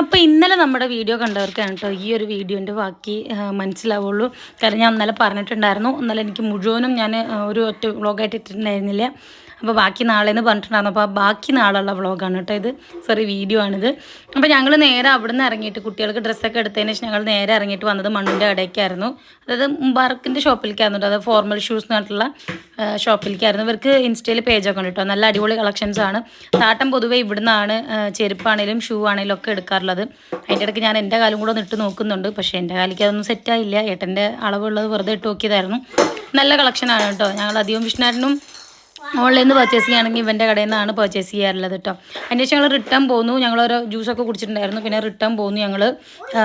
അപ്പോൾ ഇന്നലെ നമ്മുടെ വീഡിയോ കണ്ടവർക്കാണ് കേട്ടോ ഈ ഒരു വീഡിയോന്റെ ബാക്കി മനസ്സിലാവുള്ളൂ. കാരണം ഞാൻ ഇന്നലെ പറഞ്ഞിട്ടുണ്ടായിരുന്നു ഇന്നലെ എനിക്ക് മുഴുവനും ഞാൻ ഒരു ഒറ്റ വ്ളോഗായിട്ട് ഇട്ടിട്ടുണ്ടായിരുന്നില്ല. അപ്പോൾ ബാക്കി നാളെ എന്ന് പറഞ്ഞിട്ടുണ്ടായിരുന്നു. അപ്പോൾ ബാക്കി നാളുള്ള വ്ളോഗാണ് കേട്ടോ ഇത്. സോറി വീഡിയോ ആണിത്. അപ്പോൾ ഞങ്ങൾ നേരെ അവിടെ നിന്ന് ഇറങ്ങിയിട്ട് കുട്ടികൾക്ക് ഡ്രസ്സൊക്കെ എടുത്തതിന് ശേഷം ഞങ്ങൾ നേരെ ഇറങ്ങിയിട്ട് വന്നത് മണ്ണിന്റെ കടയ്ക്കായിരുന്നു അതായത് മുബാറക്കിന്റെ ഷോപ്പിലേക്കായിരുന്നു കേട്ടോ. അതായത് ഫോർമൽ ഷൂസ് എന്ന് പറഞ്ഞിട്ടുള്ള ഷോപ്പിലേക്കായിരുന്നു. ഇവർക്ക് ഇൻസ്റ്റയിൽ പേജൊക്കെ ഉണ്ട് കേട്ടോ. നല്ല അടിപൊളി കളക്ഷൻസ് ആണ്. താട്ടം പൊതുവെ ഇവിടുന്നാണ് ചെരുപ്പാണേലും ഷൂ ആണേലും ഒക്കെ എടുക്കാറുള്ളത്. അതിന്റെ ഇടയ്ക്ക് ഞാൻ എന്റെ കാലം കൂടെ ഒന്ന് ഇട്ട് നോക്കുന്നുണ്ട്. പക്ഷേ എന്റെ കാലിക്ക് അതൊന്നും സെറ്റായില്ല ഏട്ടന്റെ അളവുള്ളത് വെറുതെ ഇട്ട് നോക്കിയതായിരുന്നു. നല്ല കളക്ഷനാണ് കേട്ടോ. ഞങ്ങൾ അധികം വിഷ്ണുവിനും ഓൺലൈനിൽ നിന്ന് പർച്ചേസ് ചെയ്യുകയാണെങ്കിൽ ഇവന്റെ കടയിൽ നിന്നാണ് പർച്ചേസ് ചെയ്യാറുള്ളത് കേട്ടോ അതിന് ശേഷം ഞങ്ങൾ റിട്ടേൺ പോന്നു. ഞങ്ങൾ ഓരോ ജ്യൂസൊക്കെ കുടിച്ചിട്ടുണ്ടായിരുന്നു. പിന്നെ റിട്ടേൺ പോന്നു ഞങ്ങൾ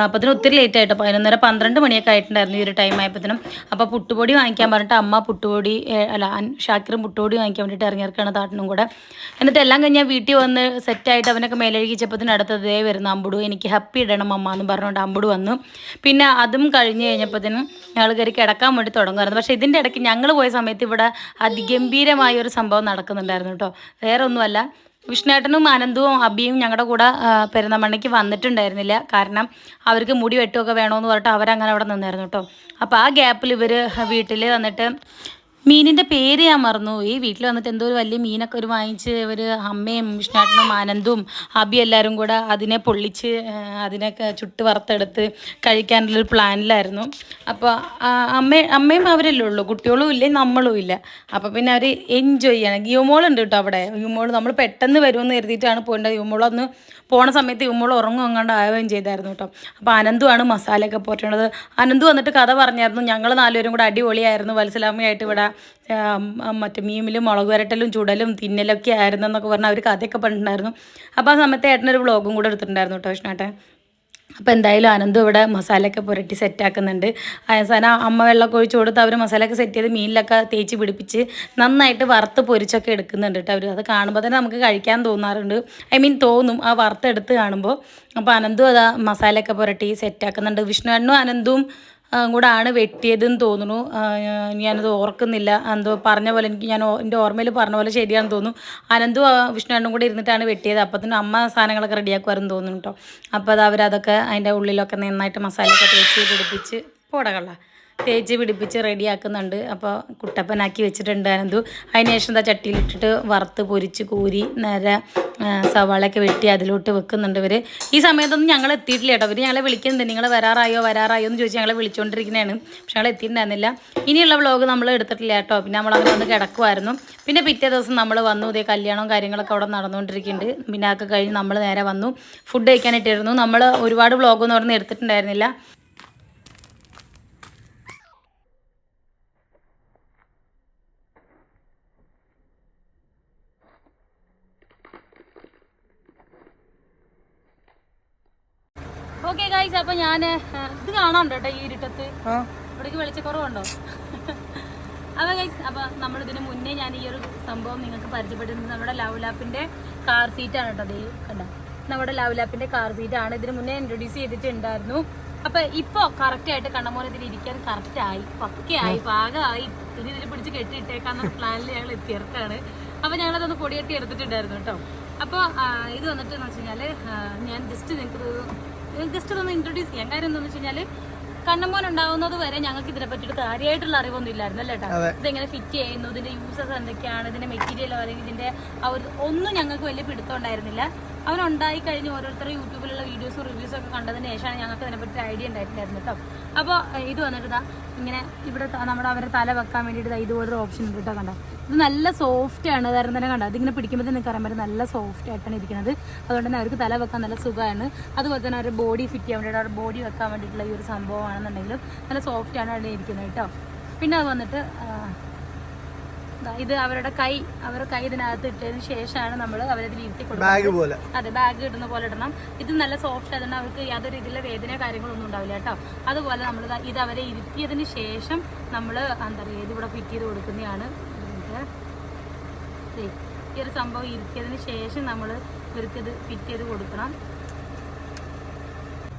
അപ്പത്തിന് ഒത്തിരി ലേറ്റ് ആയിട്ടോ. പതിനൊന്നര പന്ത്രണ്ട് മണിയൊക്കെ ആയിട്ടുണ്ടായിരുന്നു ഈ ഒരു ടൈം ആയപ്പോഴത്തേനും അപ്പോൾ പുട്ടുപൊടി വാങ്ങിക്കാൻ പറഞ്ഞിട്ട് അമ്മ പുട്ടുപൊടി അല്ല ഷാക്കിറും പുട്ടുപൊടി വാങ്ങിക്കാൻ വേണ്ടിയിട്ട് ഇറങ്ങിയിറക്കാണ് താട്ടിനും കൂടെ. എന്നിട്ട് എല്ലാം കഴിഞ്ഞാൽ വീട്ടിൽ വന്ന് സെറ്റായിട്ട് അവനൊക്കെ മേലഴുകിച്ചപ്പോഴത്തേനും അടുത്തതേ വരുന്ന അമ്പുടു. എനിക്ക് ഹാപ്പി ഇടണം അമ്മ എന്ന് പറഞ്ഞുകൊണ്ട് അമ്പുടു വന്നു. പിന്നെ അതും കഴിഞ്ഞ് കഴിഞ്ഞപ്പോഴത്തേനും ഞങ്ങൾ കയറി കിടക്കാൻ വേണ്ടി തുടങ്ങുമായിരുന്നു പക്ഷേ ഇതിന്റെ ഇടയ്ക്ക് ഞങ്ങൾ പോയ സമയത്ത് ഇവിടെ അതിഗംഭീരമായ ഒരു സംഭവം നടക്കുന്നുണ്ടായിരുന്നു കേട്ടോ വേറെ ഒന്നുമല്ല വിഷ്ണേട്ടനും അനന്തുവും അബിയും ഞങ്ങളുടെ കൂടെ പെരുന്നമണ്ണയ്ക്ക് വന്നിട്ടുണ്ടായിരുന്നില്ല. കാരണം അവർക്ക് മുടി വെട്ടുമൊക്കെ വേണമെന്ന് പറഞ്ഞിട്ട് അവരങ്ങനെ അവിടെ നിന്നായിരുന്നു കേട്ടോ അപ്പോൾ ആ ഗ്യാപ്പിൽ ഇവർ വീട്ടിൽ വന്നിട്ട് മീനിന്റെ പേര് ഞാൻ മറന്നു ഈ വീട്ടിൽ വന്നിട്ട് എന്തോ ഒരു വലിയ മീനൊക്കെ ഒരു വാങ്ങിച്ച് ഇവർ അമ്മയും വിഷ്ണാട്ടനും ആനന്ദും അബി എല്ലാവരും കൂടെ അതിനെ പൊള്ളിച്ച് അതിനെ അതിനൊക്കെ ചുട്ട് വറുത്തെടുത്ത് കഴിക്കാനുള്ളൊരു പ്ലാനിലായിരുന്നു. അപ്പോൾ അമ്മ അമ്മയും അവരല്ലേ ഉള്ളൂ. കുട്ടികളും ഇല്ല നമ്മളും ഇല്ല. അപ്പോൾ പിന്നെ അവർ എൻജോയ് ചെയ്യണം. യുമോൾ ഉണ്ട് കേട്ടോ അവിടെ. യുമോൾ നമ്മൾ പെട്ടെന്ന് വരുമെന്ന് കരുതിയിട്ടാണ് പോകേണ്ടത്. യുമോളൊന്ന് പോണ സമയത്ത് യുമോൾ ഉറങ്ങും അങ്ങാണ്ട് ആവുകയും ചെയ്തായിരുന്നു കേട്ടോ. അപ്പോൾ അനന്തുമാണ് മസാലയൊക്കെ പോറ്റണത്. അനന്തു വന്നിട്ട് കഥ പറഞ്ഞായിരുന്നു. ഞങ്ങൾ നാലുപേരും കൂടെ അടിപൊളിയായിരുന്നു. വത്സലാമ്മയായിട്ട് ഇവിടെ മറ്റേ മീമിലും മുളക് വരട്ടലും ചുടലും തിന്നലൊക്കെ ആയിരുന്നു എന്നൊക്കെ പറഞ്ഞാൽ അവർ കഥയൊക്കെ പറഞ്ഞിട്ടുണ്ടായിരുന്നു. അപ്പോൾ ആ സമയത്ത് ഏട്ടനൊരു ബ്ലോഗും കൂടെ എടുത്തിട്ടുണ്ടായിരുന്നു കേട്ടോ വിഷ്ണുട്ടൻ അപ്പോൾ എന്തായാലും അനന്ത് ഇവിടെ മസാലയൊക്കെ പുരട്ടി സെറ്റാക്കുന്നുണ്ട് അവസാനം അമ്മ വെള്ളമൊക്കെ ഒഴിച്ച് കൊടുത്ത് അവർ മസാലയൊക്കെ സെറ്റ് ചെയ്ത് മീനിലൊക്കെ തേച്ച് പിടിപ്പിച്ച് നന്നായിട്ട് വറുത്ത് പൊരിച്ചൊക്കെ എടുക്കുന്നുണ്ട് കേട്ടോ അവർ അത് കാണുമ്പോൾ തന്നെ നമുക്ക് കഴിക്കാൻ തോന്നാറുണ്ട്. ഐ മീൻ തോന്നും. ആ വറുത്തെടുത്ത് കാണുമ്പോൾ അപ്പോൾ അനന്തും അതാ മസാലയൊക്കെ പുരട്ടി സെറ്റാക്കുന്നുണ്ട് വിഷ്ണു അണ്ണും അനന്തും ആ, കൂടെ ആണ് വെട്ടിയതെന്ന് തോന്നുന്നു. ഞാനത് ഓർക്കുന്നില്ല. എന്തോ പറഞ്ഞ പോലെ എനിക്ക് ഞാൻ എന്റെ ഓർമ്മയിൽ പറഞ്ഞ പോലെ ശരിയാണെന്ന് തോന്നുന്നു. അനന്തു ആ, വിഷ്ണുണ്ണും കൂടെ ഇരുന്നിട്ടാണ് വെട്ടിയത്. അപ്പത്തിന് അമ്മ സാധനങ്ങളൊക്കെ റെഡിയാക്കുമായിരുന്നു തോന്നുന്നു കേട്ടോ. അപ്പോൾ അത് അവരതൊക്കെ അതിന്റെ ഉള്ളിലൊക്കെ നന്നായിട്ട് മസാലയൊക്കെ തേച്ച് പിടിപ്പിച്ച് പോടകള. തേച്ച് പിടിപ്പിച്ച് റെഡിയാക്കുന്നുണ്ട്. അപ്പോൾ കുട്ടപ്പനാക്കി വെച്ചിട്ടുണ്ട് അനന്തു. അതിന് ശേഷം എന്താ ചട്ടിയിലിട്ടിട്ട് വറുത്ത് പൊരിച്ച് കൂരി നേരെ സവാളയൊക്കെ വെട്ടി അതിലോട്ട് വെക്കുന്നുണ്ട് ഇവർ ഈ സമയത്തൊന്നും ഞങ്ങൾ എത്തിയിട്ടില്ല കേട്ടോ. ഇവർ ഞങ്ങളെ വിളിക്കുന്നുണ്ട്. നിങ്ങൾ വരാറായോ വരാറായോ എന്ന് ചോദിച്ച് ഞങ്ങളെ വിളിച്ചുകൊണ്ടിരിക്കുന്നതാണ് പക്ഷെ ഞങ്ങൾ എത്തിയിട്ടുണ്ടായിരുന്നില്ല. ഇനിയുള്ള വ്ളോഗ് നമ്മൾ എടുത്തിട്ടില്ല കേട്ടോ. പിന്നെ നമ്മൾ അങ്ങനെ വന്ന് കിടക്കുമായിരുന്നു പിന്നെ പിറ്റേ ദിവസം നമ്മൾ വന്നു. ഇതേ കല്യാണവും കാര്യങ്ങളൊക്കെ അവിടെ നടന്നുകൊണ്ടിരിക്കുന്നുണ്ട് പിന്നെ അതൊക്കെ കഴിഞ്ഞ് നമ്മൾ നേരെ വന്നു. ഫുഡ് കഴിക്കാനായിട്ടിരുന്നു. നമ്മൾ ഒരുപാട് വ്ളോഗൊന്നും അവിടെ നിന്ന് എടുത്തിട്ടുണ്ടായിരുന്നില്ല. ഓക്കെ ഗൈസ് അപ്പൊ ഞാൻ ഇത് കാണാനുണ്ടോ കേട്ടോ ഈ ഇരുട്ടത്ത്? ഇവിടേക്ക് വെളിച്ചക്കുറവുണ്ടോ? അപ്പൊ ഗൈസ് അപ്പൊ നമ്മൾ ഇതിന് മുന്നേ ഞാൻ ഈ ഒരു സംഭവം നിങ്ങൾക്ക് പരിചയപ്പെടുന്നത് നമ്മുടെ ലവ് ലാപ്പിന്റെ കാർ സീറ്റ് ആണ് കേട്ടോ ദേ കണ്ട? നമ്മുടെ ലവ് ലാപ്പിന്റെ കാർ സീറ്റ് ആണ്. ഇതിന് മുന്നേ ഇൻട്രൊഡ്യൂസ് ചെയ്തിട്ടുണ്ടായിരുന്നു. അപ്പൊ ഇപ്പൊ കറക്റ്റ് ആയിട്ട് കണ്ണമോനെ ഇതിൽ ഇരിക്കാൻ കറക്റ്റ് ആയി പക്കയായി പാകമായി. ഇനി ഇതിൽ പിടിച്ച് കെട്ടിയിട്ടേക്കാന്ന പ്ലാനിൽ ഞങ്ങൾ എത്തിയിറക്കാണ്. അപ്പൊ ഞങ്ങളതൊന്ന് പൊടിയെട്ടി എടുത്തിട്ടുണ്ടായിരുന്നു കേട്ടോ അപ്പോൾ ഇത് വന്നിട്ട് എന്ന് വെച്ച് ഞാൻ ജസ്റ്റ് നിങ്ങൾക്ക് ജസ്റ്റ് ഒന്ന് ഇൻട്രൊഡ്യൂസ് ചെയ്യാം. കാര്യം എന്താണെന്ന് വെച്ച് കഴിഞ്ഞാൽ കണ്ണമോൻ ഉണ്ടാവുന്നത് വരെ ഞങ്ങൾക്ക് ഇതിനെ പറ്റിയിട്ട് കാര്യമായിട്ടുള്ള അറിവൊന്നും ഇല്ലായിരുന്നു അല്ലേ കേട്ടോ ഇതെങ്ങനെ ഫിറ്റ് ചെയ്യുന്നു? ഇതിന്റെ യൂസസ് എന്തൊക്കെയാണ്? ഇതിന്റെ മെറ്റീരിയലോ അല്ലെങ്കിൽ ഇതിന്റെ ആ ഒരു ഒന്നും ഞങ്ങൾക്ക് വലിയ പിടുത്തം ഉണ്ടായിരുന്നില്ല. അവൻ ഉണ്ടായി കഴിഞ്ഞ് ഓരോരുത്തർ യൂട്യൂബിലുള്ള വീഡിയോസും റിവ്യൂസും ഒക്കെ കണ്ടതിന് ശേഷമാണ് ഞങ്ങൾക്ക് ഇതിനെപ്പറ്റി ഐഡിയ ഉണ്ടായിട്ടുണ്ടായിരുന്നു കേട്ടോ. അപ്പോൾ ഇത് വന്നിട്ട് ഇങ്ങനെ ഇവിടെ നമ്മുടെ അവരെ തല വെക്കാൻ വേണ്ടിയിട്ട് ഇതുപോലൊരു ഓപ്ഷൻ ഉണ്ട് കേട്ടോ കണ്ടോ. ഇത് നല്ല സോഫ്റ്റ് ആണ് അതായിരുന്നു തന്നെ കണ്ടോ. ഇതിങ്ങനെ പിടിക്കുമ്പോൾ തന്നെ അറിയാൻ പറ്റും നല്ല സോഫ്റ്റ് ആയിട്ടാണ് ഇരിക്കുന്നത്. അതുകൊണ്ട് തന്നെ അവർക്ക് തല വെക്കാൻ നല്ല സുഖമാണ്. അതുപോലെ തന്നെ അവർ ബോഡി ഫിറ്റ് ചെയ്യാൻ വേണ്ടിയിട്ട് അവരുടെ ബോഡി വെക്കാൻ വേണ്ടിയിട്ടുള്ള ഈ ഒരു സംഭവമാണെന്നുണ്ടെങ്കിലും നല്ല സോഫ്റ്റ് ആണ് അവിടെ ഇരിക്കുന്നത് കേട്ടോ. പിന്നെ അത് വന്നിട്ട് ഇത് അവരുടെ കൈ അവരുടെ കൈ ഇതിനകത്ത് ഇട്ടതിന് ശേഷമാണ് നമ്മൾ അവരതിൽ ഇരുത്തി കൊടുക്കുന്നത്. അതെ ബാഗ് ഇടുന്ന പോലെ ഇടണം. ഇത് നല്ല സോഫ്റ്റ് ആയതുകൊണ്ട് അവർക്ക് യാതൊരു രീതിയിലുള്ള വേദന കാര്യങ്ങളൊന്നും ഉണ്ടാവില്ല കേട്ടോ. അതുപോലെ നമ്മൾ ഇത് അവരെ ഇരുത്തിയതിന് ശേഷം നമ്മൾ എന്താ പറയുക ഇതിവിടെ ഫിറ്റ് ചെയ്ത് കൊടുക്കുന്നതാണ്. ഈ ഒരു സംഭവം ഇരുത്തിയതിന് ശേഷം നമ്മൾ ഇവർക്ക് ഇത് ഫിറ്റ് ചെയ്ത് കൊടുക്കണം.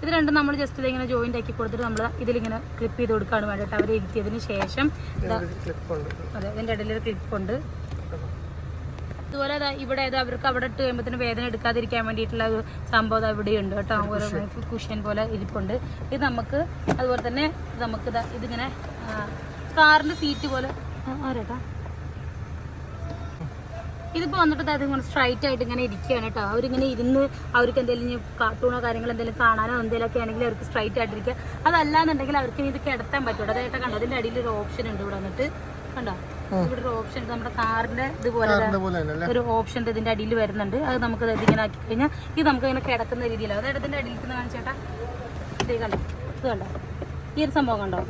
ഇത് രണ്ടും നമ്മൾ ജസ്റ്റ് ഇതിങ്ങനെ ജോയിന്റ് ആക്കി കൊടുത്തിട്ട് നമ്മൾ ഇതിലിങ്ങനെ ക്ലിപ്പ് ചെയ്ത് കൊടുക്കുകയാണ് വേണ്ടിയിട്ട് അവർ ഇരുത്തിയതിന് ശേഷം അതെ ഇതിന്റെ ഇടയിൽ ഒരു ക്ലിപ്പുണ്ട് അതുപോലെ ഇവിടെ ഇത് അവർക്ക് അവിടെ ഇട്ട് കഴിയുമ്പോൾ വേദന എടുക്കാതിരിക്കാൻ വേണ്ടിയിട്ടുള്ള ഒരു സംഭവം ഇവിടെയുണ്ട് കേട്ടോ. ഓരോ കുഷ്യൻ പോലെ ഇരിപ്പുണ്ട്. ഇത് നമുക്ക് അതുപോലെ തന്നെ നമുക്ക് ഇതിങ്ങനെ കാറിന്റെ സീറ്റ് പോലെ. ആരാട്ടാ ഇതിപ്പോൾ വന്നിട്ട് അത് ഇങ്ങനെ സ്ട്രൈറ്റ് ആയിട്ട് ഇങ്ങനെ ഇരിക്കുകയാണ് കേട്ടോ അവരിങ്ങനെ ഇരുന്ന് അവർക്ക് എന്തെങ്കിലും കാർട്ടൂണോ കാര്യങ്ങൾ എന്തെങ്കിലും കാണാനോ എന്തെങ്കിലുമൊക്കെ ആണെങ്കിൽ അവർക്ക് സ്ട്രൈറ്റ് ആയിട്ടിരിക്കുക അതല്ലാന്നുണ്ടെങ്കിൽ അവർക്ക് ഇത് കിടത്താൻ പറ്റും അതായിട്ട് കണ്ടോ അതിന്റെ അടിയിൽ ഒരു ഓപ്ഷൻ ഉണ്ട് ഇവിടെ വന്നിട്ട്. കണ്ടോ? ഇവിടെ ഒരു ഓപ്ഷൻ നമ്മുടെ കാറിന്റെ ഇതുപോലെ ഒരു ഓപ്ഷൻ ഇതിന്റെ അടിയിൽ വരുന്നുണ്ട്. അത് നമുക്ക് ദാ ഇതിങ്ങനെ ആക്കി കഴിഞ്ഞാൽ ഇത് നമുക്ക് ഇങ്ങനെ കിടക്കുന്ന രീതിയിലാണ് അതായത് ഇതിന്റെ അടിയിൽ നിന്ന് കാണിച്ചേട്ടാ. ഇത് കണ്ടോ? ഇത് കണ്ടോ? ഈ ഒരു സംഭവം കണ്ടോ?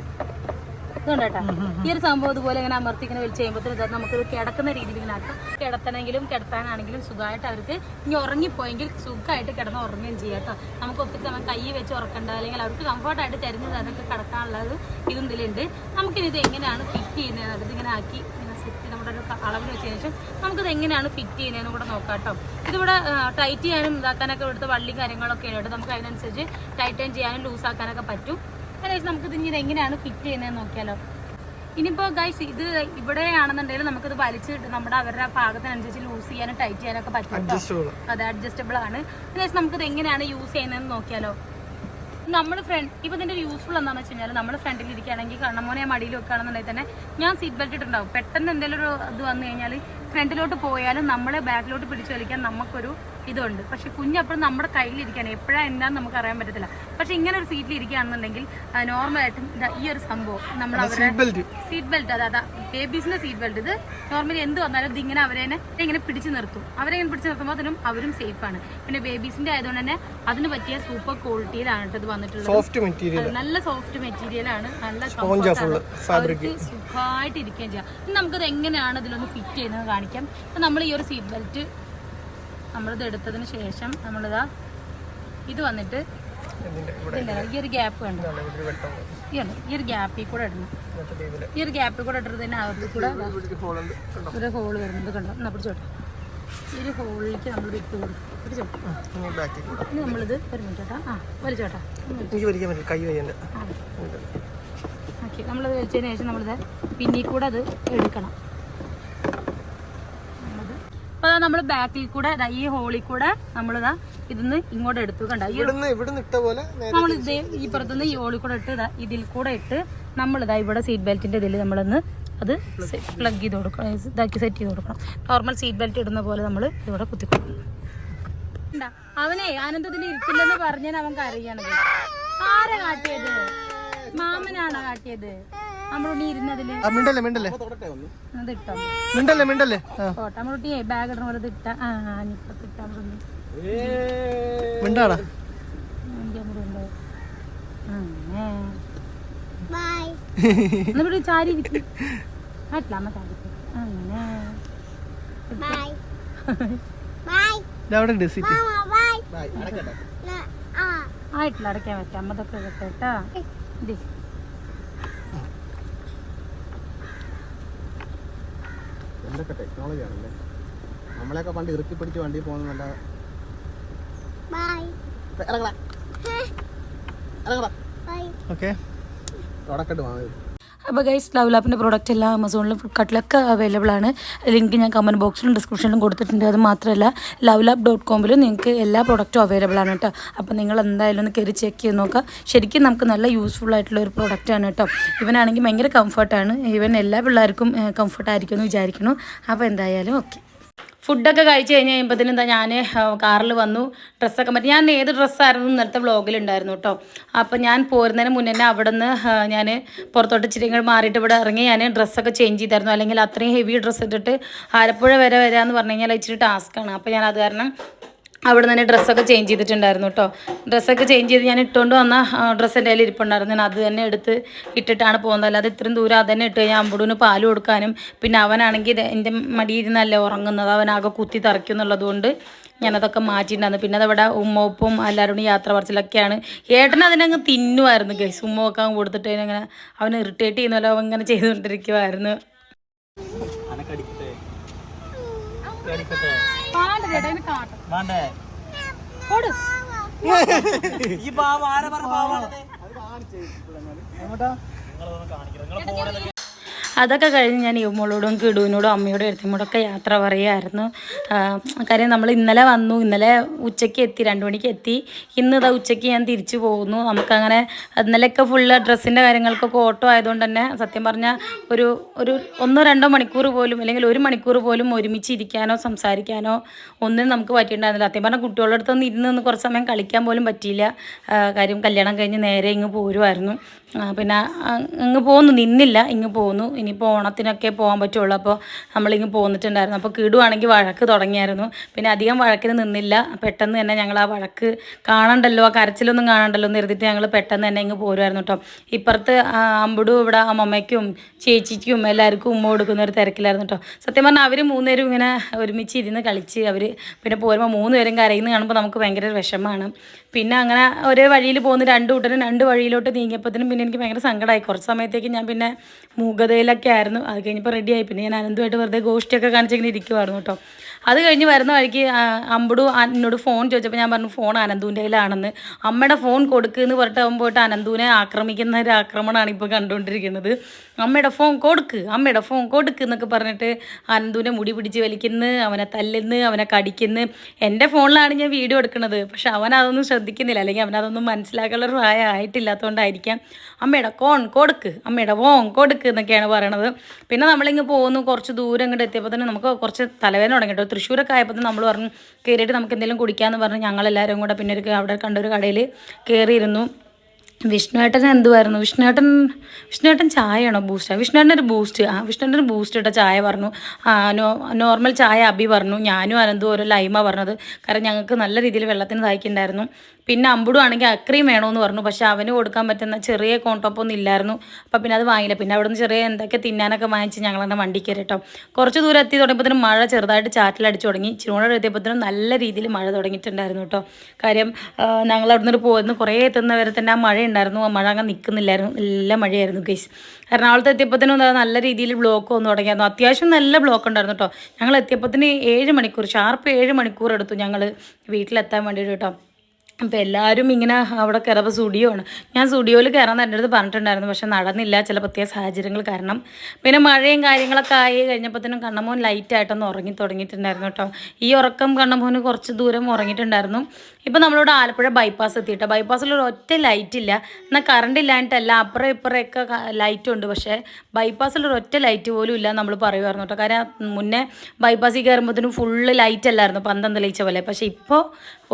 ഇത് കണ്ടോ ഈ ഒരു സംഭവം ഇതുപോലെ ഇങ്ങനെ അമർത്തി ഇങ്ങനെ വലിച്ച് കഴിയുമ്പോഴത്തേന് നമുക്ക് കിടക്കുന്ന രീതിയിൽ ഇങ്ങനെ ആക്കാം. കിടത്തണമെങ്കിലും കിടത്താനാണെങ്കിലും സുഖമായിട്ട് അവർക്ക് ഇനി ഉറങ്ങിപ്പോയെങ്കിൽ സുഖമായിട്ട് കിടന്ന് ഉറങ്ങുകയും ചെയ്യാം കേട്ടോ. നമുക്ക് ഒത്തിരി സമയം കൈ വെച്ച് ഉറക്കണ്ട അല്ലെങ്കിൽ അവർക്ക് കംഫർട്ടായിട്ട് ചരിഞ്ഞ് അതൊക്കെ കിടക്കാനുള്ളത് ഇതും ഇതിലുണ്ട്. നമുക്കിനി ഇത് എങ്ങനെയാണ് ഫിറ്റ് ചെയ്യുന്നത്? ഇതിങ്ങനെ ആക്കി സെറ്റ് നമ്മുടെ ഒരു അളവിൽ വെച്ചതിന് ശേഷം നമുക്കിത് എങ്ങനെയാണ് ഫിറ്റ് ചെയ്യുന്നതെന്ന് കൂടെ നോക്കാം കേട്ടോ. ഇതിവിടെ ടൈറ്റ് ചെയ്യാനും ഇതാക്കാനൊക്കെ ഇവിടുത്തെ വള്ളി കാര്യങ്ങളൊക്കെ ഉണ്ട്. നമുക്ക് അതിനനുസരിച്ച് ടൈറ്റൻ ചെയ്യാനും ലൂസ് ആക്കാനൊക്കെ പറ്റും. ഏകദേശം നമുക്ക് ഇത് എങ്ങനെയാണ് ഫിറ്റ് ചെയ്യുന്നതെന്ന് നോക്കിയാലോ. ഇനിയിപ്പോൾ ഗൈസ് ഇത് ഇവിടെയാണെന്നുണ്ടെങ്കിൽ നമുക്കിത് വലിച്ചിട്ട് നമ്മുടെ അവരുടെ പാകത്തിനനുസരിച്ച് ലൂസ് ചെയ്യാനും ടൈറ്റ് ചെയ്യാനൊക്കെ പറ്റും കേട്ടോ. അത് അഡ്ജസ്റ്റബിൾ ആണ്. ഏകദേശം നമുക്കിത് എങ്ങനെയാണ് യൂസ് ചെയ്യുന്നതെന്ന് നോക്കിയാലോ. നമ്മൾ ഫ്രണ്ട് ഇപ്പൊ ഇതിന്റെ യൂസ്ഫുൾ എന്താണെന്ന് വെച്ച് കഴിഞ്ഞാൽ നമ്മൾ ഫ്രണ്ടിൽ ഇരിക്കുകയാണെങ്കിൽ കണ്ണമോനെ മടിയിൽ വെക്കുകയാണെന്നുണ്ടെങ്കിൽ തന്നെ ഞാൻ സീറ്റ് ബെൽറ്റ് ഇട്ടുണ്ടാവും പെട്ടെന്ന് എന്തെങ്കിലും ഒരു ഇത് വന്നു കഴിഞ്ഞാൽ ഫ്രണ്ടിലോട്ട് പോയാലും നമ്മളെ ബാക്കിലോട്ട് പിടിച്ചു വലിക്കാൻ നമുക്കൊരു ഇതുണ്ട്. പക്ഷെ കുഞ്ഞപ്പോഴും നമ്മുടെ കയ്യിലിരിക്കാൻ എപ്പോഴാണ് എന്താണെന്ന് നമുക്ക് അറിയാൻ പറ്റത്തില്ല. പക്ഷെ ഇങ്ങനെ ഒരു സീറ്റിൽ ഇരിക്കുകയാണെന്നുണ്ടെങ്കിൽ നോർമലായിട്ടും ഈ ഒരു സംഭവം നമ്മൾ അവരുടെ സീറ്റ് ബെൽറ്റ് അതായത് ബേബീസിന്റെ സീറ്റ് ബെൽറ്റ് ഇത് നോർമലി എന്ത് വന്നാലും ഇത് ഇങ്ങനെ അവരെ ഇങ്ങനെ പിടിച്ചു നിർത്തും. അവരെ ഇങ്ങനെ പിടിച്ചു നിർത്തുമ്പോൾ അതിനും അവരും സേഫ് ആണ്. പിന്നെ ബേബീസിന്റെ ആയതുകൊണ്ട് തന്നെ അതിന് പറ്റിയ സൂപ്പർ ക്വാളിറ്റിയിലാണ് ഇത് വന്നിട്ടുള്ളത്. സോഫ്റ്റ് മെറ്റീരിയൽ നല്ല സോഫ്റ്റ് മെറ്റീരിയൽ ആണ്. നല്ല സുഖമായിട്ട് ഇരിക്കുകയും ചെയ്യാം. നമുക്കത് എങ്ങനെയാണ് ഇതിലൊന്ന് ഫിറ്റ് ചെയ്യുന്നത് കാണിക്കാം. ഇപ്പം നമ്മൾ ഈ ഒരു സീറ്റ് ബെൽറ്റ് നമ്മളിത് എടുത്തതിന് ശേഷം നമ്മളിതാ ഇത് വന്നിട്ട് ഈ ഒരു ഗ്യാപ്പ് കണ്ടോ? ഈ ഒരു ഗ്യാപ്പിൽ കൂടെ ഇടണം. ഈ ഒരു ഗ്യാപ്പിൽ കൂടെ ഇട്ടതിന് അകത്ത് കൂടെ ഒരു ഹോൾ വരുന്നത് കണ്ടോ? എന്നാ പിടിച്ചോട്ടെ ഈ ഒരു ഹോളിലേക്ക് നമ്മൾ ഇട്ട് കൊടുക്കും. പിടിച്ചോട്ടെ ഇനി നമ്മളിത് ഒരു മിനിറ്റ് കേട്ടോ. ആ വലിച്ചോട്ടെ ഓക്കെ നമ്മളത് വലിച്ചതിന് ശേഷം നമ്മളിത് പിന്നീ കൂടെ അത് എടുക്കണം. അപ്പോൾ അതാ നമ്മൾ ബാക്കിൽ കൂടെ ഈ ഹോളിൽ കൂടെ നമ്മളിതാ ഇതിന്ന് ഇങ്ങോട്ട് എടുത്തു. കണ്ട? നമ്മൾ ഇത് ഈ പുറത്തുനിന്ന് ഈ ഹോളിൽ കൂടെ ഇട്ട് ഇതാ ഇതിൽ കൂടെ ഇട്ട് നമ്മളിതാ ഇവിടെ സീറ്റ് ബെൽറ്റിന്റെ ഇതിൽ നമ്മളൊന്ന് അത് പ്ലഗ് ചെയ്ത്. കൊടുക്കണം. ഇതാക്കി സെറ്റ് ചെയ്ത് കൊടുക്കണം. നോർമൽ സീറ്റ് ബെൽറ്റ് ഇടുന്ന പോലെ നമ്മൾ ഇവിടെ കുത്തി കൊടുക്കണം. അവനെ ആനന്ദത്തിൽ ഇരിക്കില്ലെന്ന് പറഞ്ഞാൽ അവൻ കരയാണത്. ആരാ കാട്ടിയത്? മാമനാണോ കാട്ടിയത്? നമ്മളുണ്ണി ഇരുന്നതിൽ. ആ മിണ്ടല്ലേ മിണ്ടല്ലേ? മിണ്ടല്ലേ മിണ്ടല്ലേ? ആ. പോട്ടെ നമ്മളുട്ടിയെ ബാഗ് ഇടണ പോലെ ഇട്ട. ആ മിണ്ടാടാ. അങ്ങനെ ചാരി ഇരിക്കും ആയിട്ടില്ല അമ്മ ചാരി ഇരിക്ക്. അങ്ങനെ ഇത് അവിടെ ഉണ്ട് സീറ്റ് ആയിട്ടില്ല അടയ്ക്കാൻ പറ്റാം അമ്മ കേട്ടോ എന്തൊക്കെ ടെക്നോളജി ആണല്ലേ? നമ്മളെയൊക്കെ പണ്ട് ഇറുക്കി പിടിച്ച് വണ്ടി പോകുന്ന നല്ല ഇറങ്ങടാ. ഇറങ്ങടാ. ഓക്കെ തുടക്കട്ട് വാങ്ങി അപ്പോൾ ഗൈസ് ലവ് ലാപ്പിന്റെ പ്രോഡക്റ്റ് എല്ലാം ആമസോണിലും ഫ്ലിപ്കാർട്ടിലൊക്കെ അവൈലബിൾ ആണ്. ലിങ്ക് ഞാൻ കമന്റ് ബോക്സിലും ഡിസ്ക്രിപ്ഷനിലും കൊടുത്തിട്ടുണ്ട്. അത് മാത്രമല്ല ലവ് ലാപ്പ് ഡോട്ട് കോമിലും നിങ്ങൾക്ക് എല്ലാ പ്രോഡക്റ്റും അവൈലബിൾ ആണ് കേട്ടോ. അപ്പോൾ നിങ്ങൾ എന്തായാലും ഒന്ന് കയറി ചെക്ക് ചെയ്ത് നോക്കുക. ശരിക്കും നമുക്ക് നല്ല യൂസ്ഫുൾ ആയിട്ടുള്ള ഒരു പ്രോഡക്റ്റ് ആണ് കേട്ടോ. ഇവനാണെങ്കിൽ ഭയങ്കര കംഫർട്ടാണ് ഇവൻ എല്ലാ പിള്ളേർക്കും കംഫർട്ടായിരിക്കും എന്ന് വിചാരിക്കുന്നു. അപ്പോൾ എന്തായാലും ഓക്കെ ഫുഡൊക്കെ കഴിച്ച് കഴിഞ്ഞ് കഴിയുമ്പോഴത്തേനും എന്താ ഞാൻ കാറിൽ വന്നു. ഡ്രസ്സൊക്കെ മാറ്റി. ഞാൻ ഏത് ഡ്രസ്സായിരുന്നു ഇന്നലത്തെ വ്ളോഗിലുണ്ടായിരുന്നു കേട്ടോ അപ്പോൾ ഞാൻ പോരുന്നതിന് മുന്നേ തന്നെ അവിടെ നിന്ന് ഞാൻ പുറത്തോട്ട് ചിരിങ്ങൾ മാറിയിട്ട് ഇവിടെ ഇറങ്ങി ഞാൻ ഡ്രസ്സൊക്കെ ചേഞ്ച് ചെയ്തായിരുന്നു. അല്ലെങ്കിൽ അത്രയും ഹെവി ഡ്രസ്സ് ഇട്ടിട്ട് ആലപ്പുഴ വരെ വരാമെന്ന് പറഞ്ഞു കഴിഞ്ഞാൽ ഇച്ചിരി ടാസ്ക്കാണ് അപ്പോൾ ഞാൻ അത് കാരണം അവിടെ തന്നെ ഡ്രസ്സൊക്കെ ചേഞ്ച് ചെയ്തിട്ടുണ്ടായിരുന്നു കേട്ടോ ഡ്രസ്സൊക്കെ ചേഞ്ച് ചെയ്ത് ഞാൻ ഇട്ടുകൊണ്ട് വന്ന ഡ്രസ്സ് എന്റെ കയ്യിൽ ഇരിപ്പുണ്ടായിരുന്നു. ഞാൻ അത് തന്നെ എടുത്ത് ഇട്ടിട്ടാണ് പോകുന്നത്. അല്ലാതെ ഇത്രയും ദൂരം അത് തന്നെ ഇട്ട് കഴിഞ്ഞാൽ അമ്പുടൂന് പാൽ കൊടുക്കാനും പിന്നെ അവനാണെങ്കിൽ എന്റെ മടിയിരുന്നല്ലേ ഉറങ്ങുന്നത്. അവനാകെ കുത്തി തറയ്ക്കും എന്നുള്ളതുകൊണ്ട് ഞാനതൊക്കെ മാറ്റിയിട്ടുണ്ടായിരുന്നു പിന്നെ അതവിടെ ഉമ്മപ്പും എല്ലാവരും യാത്ര പറച്ചിലൊക്കെയാണ്. ഏട്ടൻ അതിനങ്ങ് തിന്നുമായിരുന്നു ഗൈസ് ഉമ്മൊക്കെ കൊടുത്തിട്ട് അതിനങ്ങനെ അവൻ ഇറിറ്റേറ്റ് ചെയ്യുന്ന പോലെ അവൻ ഇങ്ങനെ ചെയ്തുകൊണ്ടിരിക്കുമായിരുന്നു കൊടു. അതൊക്കെ കഴിഞ്ഞ് ഞാൻ യുവമോളോടും കിടുവിനോടും അമ്മയോടും എഴുത്തിനോടൊക്കെ യാത്ര പറയുമായിരുന്നു കാര്യം നമ്മൾ ഇന്നലെ വന്നു. ഇന്നലെ ഉച്ചയ്ക്ക് എത്തി രണ്ട് മണിക്ക് എത്തി. ഇന്ന് ഇതാ ഉച്ചയ്ക്ക് ഞാൻ തിരിച്ചു പോകുന്നു. നമുക്കങ്ങനെ ഇന്നലെയൊക്കെ ഫുള്ള് ഡ്രസ്സിന്റെ കാര്യങ്ങൾക്കൊക്കെ ഓട്ടോ ആയതുകൊണ്ട് തന്നെ സത്യം പറഞ്ഞാൽ ഒരു ഒരു ഒന്നോ രണ്ടോ മണിക്കൂർ പോലും അല്ലെങ്കിൽ ഒരു മണിക്കൂർ പോലും ഒരുമിച്ച് ഇരിക്കാനോ സംസാരിക്കാനോ ഒന്നും നമുക്ക് പറ്റിയിട്ടുണ്ടായിരുന്നില്ല. സത്യം പറഞ്ഞാൽ കുട്ടികളുടെ അടുത്തൊന്നും ഇരുന്ന് നിന്ന് കുറച്ച് സമയം കളിക്കാൻ പോലും പറ്റിയില്ല. കാര്യം കല്യാണം കഴിഞ്ഞ് നേരെ ഇങ്ങ് പോരുമായിരുന്നു പിന്നെ ഇങ്ങ് പോന്നു. നിന്നില്ല ഇങ്ങ് പോന്നു. ഇനിയിപ്പോൾ ഓണത്തിനൊക്കെ പോകാൻ പറ്റുള്ളൂ. അപ്പോൾ നമ്മളിങ്ങ് പോന്നിട്ടുണ്ടായിരുന്നു. അപ്പോൾ കിടുവാണെങ്കിൽ വഴക്ക് തുടങ്ങിയായിരുന്നു. പിന്നെ അധികം വഴക്കിന് നിന്നില്ല. പെട്ടെന്ന് തന്നെ ഞങ്ങൾ ആ വഴക്ക് കാണണ്ടല്ലോ. ആ കരച്ചിലൊന്നും കാണണ്ടല്ലോ എന്ന് എഴുതിയിട്ട് ഞങ്ങൾ പെട്ടെന്ന് തന്നെ ഇങ്ങ് പോരുമായിരുന്നു കേട്ടോ. ഇപ്പുറത്ത് അമ്പുടും ഇവിടെ അമ്മമ്മയ്ക്കും ചേച്ചിക്കും എല്ലാവർക്കും ഉമ്മ കൊടുക്കുന്ന ഒരു തിരക്കിലായിരുന്നു കേട്ടോ. സത്യം പറഞ്ഞാൽ അവർ മൂന്നുപേരും ഇങ്ങനെ ഒരുമിച്ച് ഇരുന്ന് കളിച്ച് അവർ പിന്നെ പോരുമ്പോൾ മൂന്ന് പേരും കരയുന്ന കാണുമ്പോൾ നമുക്ക് ഭയങ്കര വിഷമമാണ്. പിന്നെ അങ്ങനെ ഒരേ വഴിയിൽ പോകുന്ന രണ്ട് കൂട്ടരും രണ്ട് വഴിയിലോട്ട് നീങ്ങിയപ്പോഴത്തേനും പിന്നെ എനിക്ക് ഭയങ്കര സങ്കടമായി കുറച്ച് സമയത്തേക്ക് ഞാൻ പിന്നെ മൂകതയിലൊക്കെ ആയിരുന്നു. അത് കഴിഞ്ഞപ്പോൾ റെഡിയായി പിന്നെ ഞാൻ അനന്തുമായിട്ട് വെറുതെ ഗോഷ്ടിയൊക്കെ കാണിച്ചിങ്ങനെ ഇരിക്കുമായിരുന്നു കേട്ടോ. അത് കഴിഞ്ഞ് വരുന്ന വഴിക്ക് അമ്പടു എന്നോട് ഫോൺ ചോദിച്ചപ്പോൾ ഞാൻ പറഞ്ഞു ഫോൺ അനന്തുവിന്റെ കയ്യിലാണെന്ന്. അമ്മയുടെ ഫോൺ കൊടുക്കുന്ന് പറഞ്ഞിട്ട് അവൻ പോയിട്ട് അനന്തുവിനെ ആക്രമിക്കുന്ന ഒരു ആക്രമണമാണ് ഇപ്പോൾ കണ്ടുകൊണ്ടിരിക്കുന്നത്. അമ്മയുടെ ഫോൺ കൊടുക്ക് അമ്മയുടെ ഫോൺ കൊടുക്ക് എന്നൊക്കെ പറഞ്ഞിട്ട് അനന്തുവിനെ മുടി പിടിച്ച് വലിക്കുന്ന അവനെ തല്ലുന്നു അവനെ കടിക്കുന്നു. എന്റെ ഫോണിലാണ് ഞാൻ വീഡിയോ എടുക്കുന്നത്. പക്ഷെ അവൻ അതൊന്നും ശ്രദ്ധിക്കുന്നില്ല. അല്ലെങ്കിൽ അവനതൊന്നും മനസ്സിലാക്കാനുള്ള പ്രായ ആയിട്ടില്ലാത്തതുകൊണ്ടായിരിക്കാം അമ്മയുടെ കോൺ കൊടുക്ക് അമ്മയുടെ ഫോൺ കൊടുക്ക് എന്നൊക്കെയാണ് പറയണത്. പിന്നെ നമ്മളിങ്ങ് പോകുന്നു കുറച്ച് ദൂരം ഇങ്ങോട്ട് എത്തിയപ്പോൾ തന്നെ നമുക്ക് കുറച്ച് തലവേദന തുടങ്ങി കേട്ടോ. തൃശ്ശൂരൊക്കെ ആയപ്പോൾ നമ്മൾ പറഞ്ഞു കയറിയിട്ട് നമുക്ക് എന്തെങ്കിലും കുടിക്കാമെന്ന് പറഞ്ഞ്. ഞങ്ങളെല്ലാവരും കൂടെ പിന്നെ ഒരു അവിടെ കണ്ടൊരു കടയിൽ കയറിയിരുന്നു വിഷ്ണുവേട്ടൻ എന്തുവായിരുന്നു? വിഷ്ണുവേട്ടൻ വിഷ്ണുവേട്ടൻ ചായയാണോ ബൂസ്റ്റ് വിഷ്ണുവേട്ടൻ ഒരു ബൂസ്റ്റ് ആ വിഷ്ണുവേട്ടൻ ഒരു ബൂസ്റ്റ് ഇട്ട ചായ പറഞ്ഞു. നോർമൽ ചായ അബി പറഞ്ഞു. ഞാനും അനന്തും ഓരോ ലൈമ പറഞ്ഞത്. കാരണം ഞങ്ങൾക്ക് നല്ല രീതിയിൽ വെള്ളത്തിന് സഹായിക്കുന്നുണ്ടായിരുന്നു പിന്നെ അമ്പുടും ആണെങ്കിൽ അക്രീം വേണമെന്ന് പറഞ്ഞു. പക്ഷെ അവന് കൊടുക്കാൻ പറ്റുന്ന ചെറിയ കോൺടോപ്പൊന്നും ഇല്ലായിരുന്നു. അപ്പോൾ പിന്നെ അത് വാങ്ങിയില്ല. പിന്നെ അവിടെ നിന്ന് ചെറിയ എന്തൊക്കെ തിന്നാനൊക്കെ വാങ്ങിച്ച് ഞങ്ങളെന്നെ കയറി കേട്ടോ. കുറച്ച് ദൂരം എത്തി തുടങ്ങിയപ്പോഴത്തേനും മഴ ചെറുതായിട്ട് ചാറ്റിലടിച്ചു തുടങ്ങി. ഇച്ചിരി എത്തിയപ്പോഴത്തേനും നല്ല രീതിയിൽ മഴ തുടങ്ങിയിട്ടുണ്ടായിരുന്നു കേട്ടോ. കാര്യം ഞങ്ങൾ അവിടെ നിന്ന് പോയിരുന്നു. കുറേ എത്തുന്നവരെ തന്നെ ആ മഴ ഉണ്ടായിരുന്നു. ആ മഴ അങ്ങ് നിൽക്കുന്നില്ലായിരുന്നു നല്ല മഴയായിരുന്നു കേസ് എറണാകുളത്ത് എത്തിയപ്പോഴത്തേനും നല്ല രീതിയിൽ ബ്ലോക്ക് വന്നു തുടങ്ങിയായിരുന്നു. അത്യാവശ്യം നല്ല ബ്ലോക്ക് ഉണ്ടായിരുന്നു കേട്ടോ. ഞങ്ങൾ എത്തിയപ്പോഴത്തേന് ഏഴ് മണിക്കൂർ ഷാർപ്പ് ഏഴ് മണിക്കൂർ എടുത്തു ഞങ്ങൾ വീട്ടിലെത്താൻ വേണ്ടിയിട്ട് കേട്ടോ. അപ്പോൾ എല്ലാവരും ഇങ്ങനെ അവിടെ കയറുമ്പോൾ സ്റ്റുഡിയോ ആണ് ഞാൻ സ്റ്റുഡിയോയിൽ കയറാൻ എന്റെ അടുത്ത് പറഞ്ഞിട്ടുണ്ടായിരുന്നു പക്ഷെ നടന്നില്ല ചില പ്രത്യേക സാഹചര്യങ്ങൾ കാരണം. പിന്നെ മഴയും കാര്യങ്ങളൊക്കെ ആയി കഴിഞ്ഞപ്പോഴത്തേനും കണ്ണമോൻ ലൈറ്റായിട്ടൊന്ന് ഉറങ്ങി തുടങ്ങിയിട്ടുണ്ടായിരുന്നു കേട്ടോ. ഈ ഉറക്കം കണ്ണമോന് കുറച്ച് ദൂരം ഉറങ്ങിയിട്ടുണ്ടായിരുന്നു. ഇപ്പോൾ നമ്മളിവിടെ ആലപ്പുഴ ബൈപ്പാസ് എത്തിയിട്ട്. ബൈപ്പാസിൽ ഒരു ഒറ്റ ലൈറ്റ് ഇല്ല. എന്നാൽ കറണ്ട് ഇല്ലാഞ്ഞിട്ടല്ല അപ്പുറം ഇപ്പുറമൊക്കെ ലൈറ്റ് ഉണ്ട്. പക്ഷേ ബൈപ്പാസിൽ ഒരു ഒറ്റ ലൈറ്റ് പോലും ഇല്ല നമ്മൾ പറയുമായിരുന്നു കേട്ടോ. കാരണം മുന്നേ ബൈപ്പാസിൽ കയറുമ്പോഴത്തേനും ഫുള്ള് ലൈറ്റ് അല്ലായിരുന്നു പന്തം തെളിയിച്ച പോലെ. പക്ഷേ ഇപ്പോൾ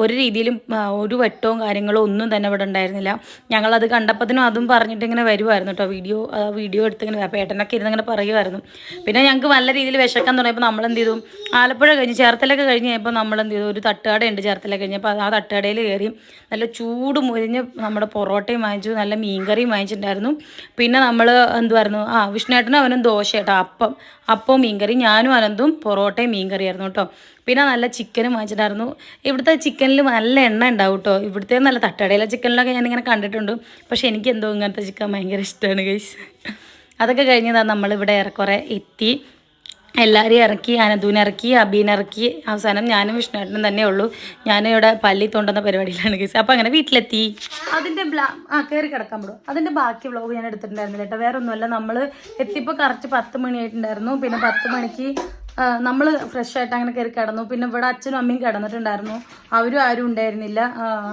ഒരു രീതിയിലും ഒരു വെട്ടവും കാര്യങ്ങളോ ഒന്നും തന്നെ ഇവിടെ ഉണ്ടായിരുന്നില്ല. ഞങ്ങളത് കണ്ടപ്പത്തിനും അതും പറഞ്ഞിട്ട് ഇങ്ങനെ വരുമായിരുന്നു കേട്ടോ. വീഡിയോ വീഡിയോ എടുത്തിങ്ങനെ അപ്പോൾ ഏട്ടനൊക്കെ ഇരുന്ന് ഇങ്ങനെ പറയുമായിരുന്നു പിന്നെ ഞങ്ങൾക്ക് നല്ല രീതിയിൽ വിശക്കാൻ തുടങ്ങിയപ്പോൾ നമ്മൾ എന്ത് ചെയ്തു? ആലപ്പുഴ കഴിഞ്ഞ് ചേർത്തലൊക്കെ കഴിഞ്ഞ് കഴിഞ്ഞപ്പോൾ നമ്മൾ എന്ത് ചെയ്തു? ഒരു തട്ടുകടയുണ്ട് ചേർത്തല കഴിഞ്ഞപ്പോൾ ആ തട്ടുകടയിൽ കയറി നല്ല ചൂട് മുരിഞ്ഞ് നമ്മുടെ പൊറോട്ടയും വാങ്ങിച്ചു നല്ല മീൻകറിയും വാങ്ങിച്ചിട്ടുണ്ടായിരുന്നു. പിന്നെ നമ്മൾ എന്തുവായിരുന്നു? ആ വിഷ്ണുവേട്ടനും അവനും ദോശ കേട്ടോ അപ്പം അപ്പവും മീൻകറി. ഞാനും അനന്തും പൊറോട്ടയും മീൻകറിയായിരുന്നു കേട്ടോ. പിന്നെ നല്ല ചിക്കനും വാങ്ങിച്ചിട്ടായിരുന്നു ഇവിടുത്തെ ചിക്കനിൽ നല്ല എണ്ണ ഉണ്ടാവും കേട്ടോ. ഇവിടുത്തെ നല്ല തട്ടടയിലെ ചിക്കനിലൊക്കെ ഞാനിങ്ങനെ കണ്ടിട്ടുണ്ട്. പക്ഷേ എനിക്ക് എന്തോ ഇങ്ങനത്തെ ചിക്കൻ ഭയങ്കര ഇഷ്ടമാണ് ഗൈസ് അതൊക്കെ കഴിഞ്ഞതാണ് നമ്മളിവിടെ ഏറെക്കുറെ എത്തി. എല്ലാവരെയും ഇറക്കി അനന്തൂനെ ഇറക്കി അബീനെ ഇറക്കി. അവസാനം ഞാനും വിഷ്ണുവേട്ടനും തന്നെ ഉള്ളൂ. ഞാനിവിടെ പല്ലി തോണ്ടുന്ന പരിപാടിയിലാണ് കേസ് അപ്പോൾ അങ്ങനെ വീട്ടിലെത്തി. അതിന്റെ ബ്ലാ ആ കയറി കിടക്കാൻ പറ്റും അതിന്റെ ബാക്കി വ്ലോഗ് ഞാൻ എടുത്തിട്ടുണ്ടായിരുന്നില്ല കേട്ടോ. വേറെ ഒന്നുമല്ല നമ്മൾ എത്തിയപ്പോൾ കറക്റ്റ് പത്ത് മണിയായിട്ടുണ്ടായിരുന്നു. പിന്നെ പത്ത് മണിക്ക് നമ്മൾ ഫ്രഷ് ആയിട്ട് അങ്ങനെ കയറി കിടന്നു. പിന്നെ ഇവിടെ അച്ഛനും അമ്മയും കിടന്നിട്ടുണ്ടായിരുന്നു. അവരും ആരും ഉണ്ടായിരുന്നില്ല.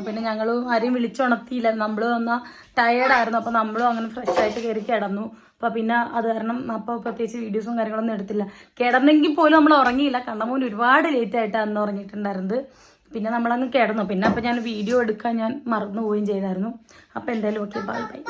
പിന്നെ ഞങ്ങൾ ആരെയും വിളിച്ചുണർത്തിയില്ല. നമ്മൾ വന്നാൽ ടയേർഡായിരുന്നു അപ്പോൾ നമ്മളും അങ്ങനെ ഫ്രഷ് ആയിട്ട് കയറി കിടന്നു. അപ്പോൾ പിന്നെ അത് കാരണം അപ്പോൾ പ്രത്യേകിച്ച് വീഡിയോസും കാര്യങ്ങളൊന്നും എടുത്തില്ല. കിടന്നെങ്കിൽ പോലും നമ്മൾ ഉറങ്ങിയില്ല. കണ്ണമോൻ ഒരുപാട് ലേറ്റ് ആയിട്ട് അന്ന് ഉറങ്ങിയിട്ടുണ്ടായിരുന്നത്. പിന്നെ നമ്മളങ്ങ് കിടന്നു. പിന്നെ അപ്പോൾ ഞാൻ വീഡിയോ എടുക്കാൻ ഞാൻ മറന്നു പോവുകയും ചെയ്തായിരുന്നു. അപ്പോൾ എന്തായാലും ഓക്കെ ബൈ ബൈ